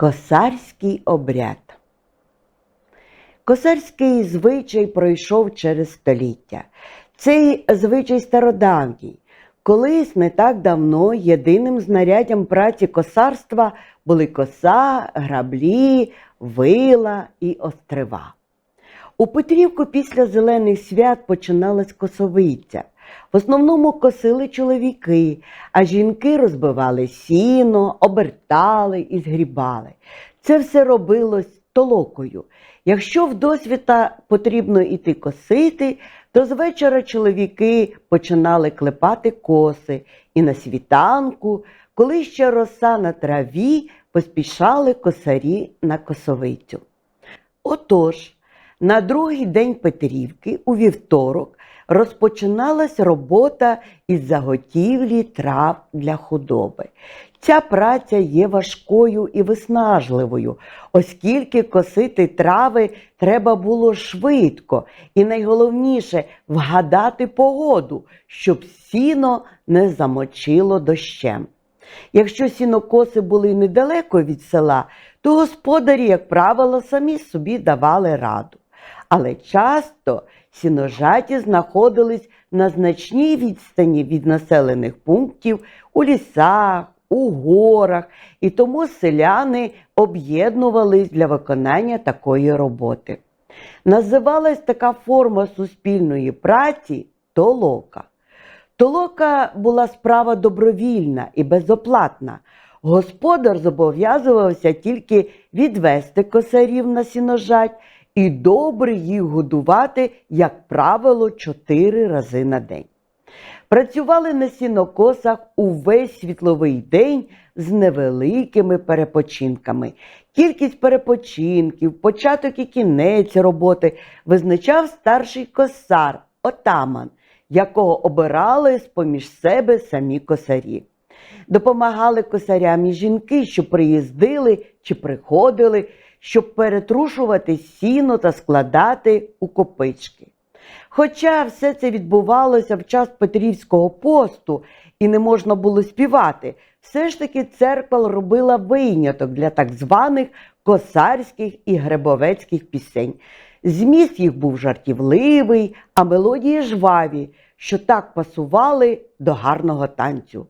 Косарський обряд. Косарський звичай пройшов через століття. Цей звичай стародавній. Колись не так давно єдиним знаряддям праці косарства були коса, граблі, вила і острива. У Петрівку після зелених свят починалась косовиця. В основному косили чоловіки, а жінки розбивали сіно, обертали і згрібали. Це все робилось толокою. Якщо в досвіта потрібно іти косити, то з вечора чоловіки починали клепати коси, і на світанку, коли ще роса на траві, поспішали косарі на косовицю. Отож, на другий день Петрівки, у вівторок, розпочиналась робота із заготівлі трав для худоби. Ця праця є важкою і виснажливою, оскільки косити трави треба було швидко і найголовніше вгадати погоду, щоб сіно не замочило дощем. Якщо сінокоси були недалеко від села, то господарі, як правило, самі собі давали раду. Але часто сіножаті знаходились на значній відстані від населених пунктів у лісах, у горах, і тому селяни об'єднувались для виконання такої роботи. Називалась така форма суспільної праці толока. Толока була справа добровільна і безоплатна. Господар зобов'язувався тільки відвести косарів на сіножать і добре їх годувати, як правило, чотири рази на день. Працювали на сінокосах увесь світловий день з невеликими перепочинками. Кількість перепочинків, початок і кінець роботи визначав старший косар, отаман, якого обирали з поміж себе самі косарі. Допомагали косарям і жінки, що приїздили чи приходили, щоб перетрушувати сіно та складати у копички. Хоча все це відбувалося в час Петрівського посту і не можна було співати, все ж таки церква робила виняток для так званих косарських і гребовецьких пісень. Зміст їх був жартівливий, а мелодії жваві, що так пасували до гарного танцю.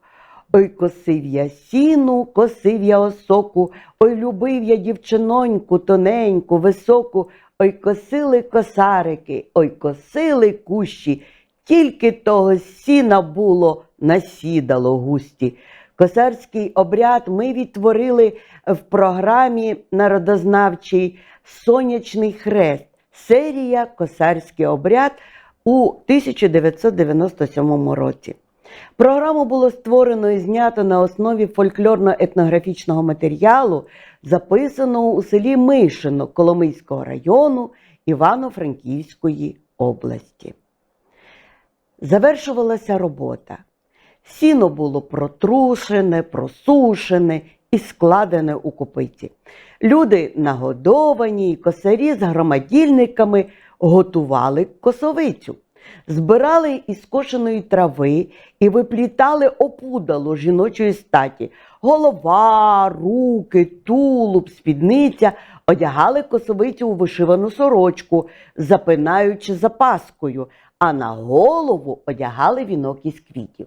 Ой, косив я сіну, косив я осоку, ой, любив я дівчиноньку, тоненьку, високу, ой, косили косарики, ой, косили кущі, тільки того сіна було, насідало густі. Косарський обряд ми відтворили в програмі народознавчий Сонячний хрест, серія Косарський обряд у 1997 році. Програму було створено і знято на основі фольклорно-етнографічного матеріалу, записаного у селі Мишино Коломийського району Івано-Франківської області. Завершувалася робота. Сіно було протрушене, просушене і складене у копиті. Люди нагодовані, і косарі з громадільниками готували косовицю. Збирали із скошеної трави і виплітали опудало жіночої статі. Голова, руки, тулуб, спідниця одягали косовицю у вишивану сорочку, запинаючи запаскою, а на голову одягали вінок із квітів.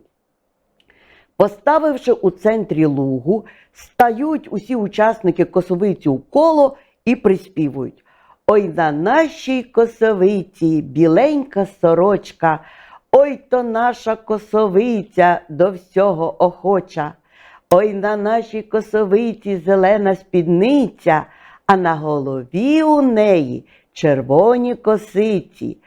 Поставивши у центрі лугу, стають усі учасники косовиці у коло і приспівують. Ой на нашій косовиці біленька сорочка, ой то наша косовиця до всього охоча. Ой на нашій косовиці зелена спідниця, а на голові у неї червоні косиці.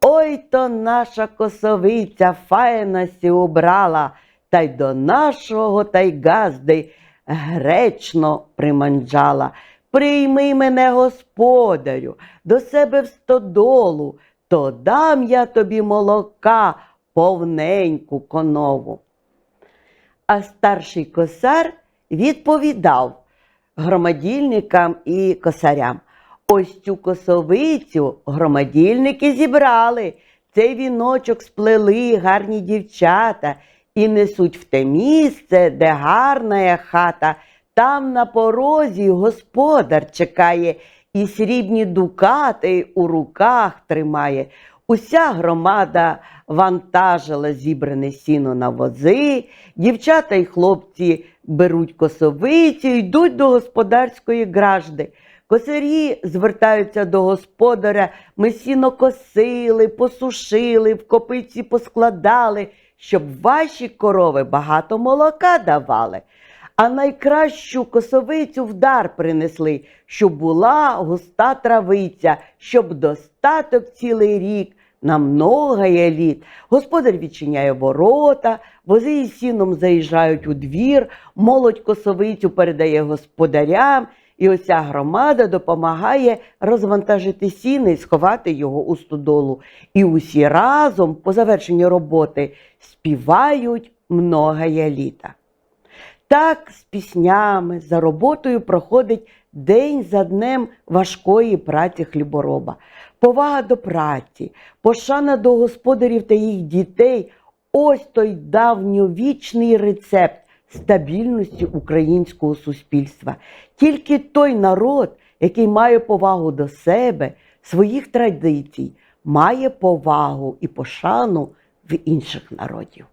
Ой то наша косовиця файна сі убрала, та й до нашого та й газди гречно приманджала. Прийми мене, господарю, до себе в стодолу, то дам я тобі молока повненьку конову. А старший косар відповідав громадільникам і косарям. Ось цю косовицю громадільники зібрали, цей віночок сплели гарні дівчата і несуть в те місце, де гарна хата, там на порозі господар чекає, і срібні дукати у руках тримає. Уся громада вантажила зібране сіно на вози, дівчата й хлопці беруть косовицю, йдуть до господарської гражди. Косарі звертаються до господаря, ми сіно косили, посушили, в копиці поскладали, щоб ваші корови багато молока давали. А найкращу косовицю в дар принесли, щоб була густа травиця, щоб достаток цілий рік на многоє літ. Господар відчиняє ворота, вози із сіном заїжджають у двір, молодь косовицю передає господарям, і оця громада допомагає розвантажити сіно і сховати його у стодолу. І усі разом, по завершенні роботи, співають многоє літа. Так з піснями, за роботою проходить день за днем важкої праці хлібороба. Повага до праці, пошана до господарів та їх дітей ось той давньовічний рецепт стабільності українського суспільства. Тільки той народ, який має повагу до себе, своїх традицій, має повагу і пошану в інших народів.